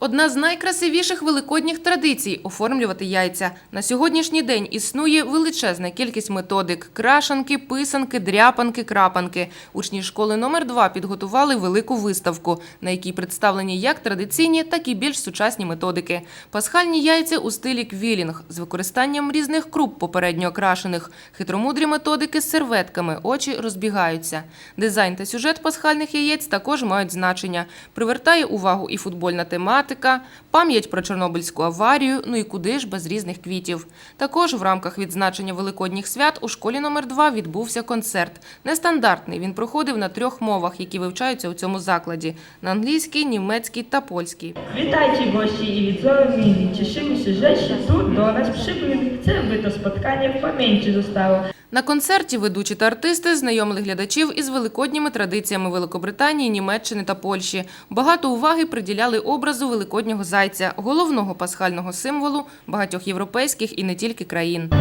Одна з найкрасивіших великодніх традицій оформлювати яйця. На сьогоднішній день існує величезна кількість методик: крашанки, писанки, дряпанки, крапанки. Учні школи номер 2 підготували велику виставку, на якій представлені як традиційні, так і більш сучасні методики. Пасхальні яйця у стилі квілінг з використанням різних круп попередньо окрашених, хитромудрі методики з серветками, очі розбігаються. Дизайн та сюжет пасхальних яєць також мають значення. Привертає увагу і футбольна тематика, пам'ять про Чорнобильську аварію, ну і куди ж без різних квітів. Також в рамках відзначення великодніх свят у школі номер 2 відбувся концерт. Нестандартний він проходив на трьох мовах, які вивчаються у цьому закладі: на англійській, німецькій та польській. Cieszymy się, że się tu do nas przybyli. Chcemy, by to spotkanie w pamięci zostało. На концерті ведучі та артисти знайомили глядачів із великодніми традиціями Великобританії, Німеччини та Польщі. Багато уваги приділяли образу великоднього зайця, головного пасхального символу багатьох європейських і не тільки країн.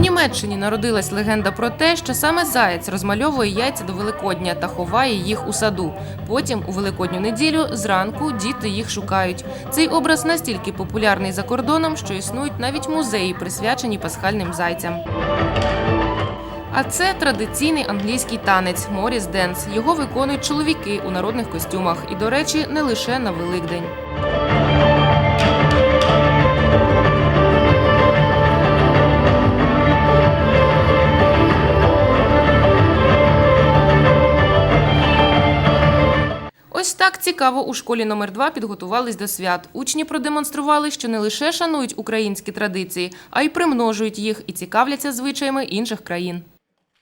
Німеччині народилась легенда про те, що саме заєць розмальовує яйця до Великодня та ховає їх у саду. Потім, у великодню неділю, зранку діти їх шукають. Цей образ настільки популярний за кордоном, що існують навіть музеї, присвячені пасхальним зайцям. А це традиційний англійський танець Моріс Денс. Його виконують чоловіки у народних костюмах. І, до речі, не лише на Великдень. Ось так цікаво у школі номер 2 підготувались до свят. Учні продемонстрували, що не лише шанують українські традиції, а й примножують їх і цікавляться звичаями інших країн.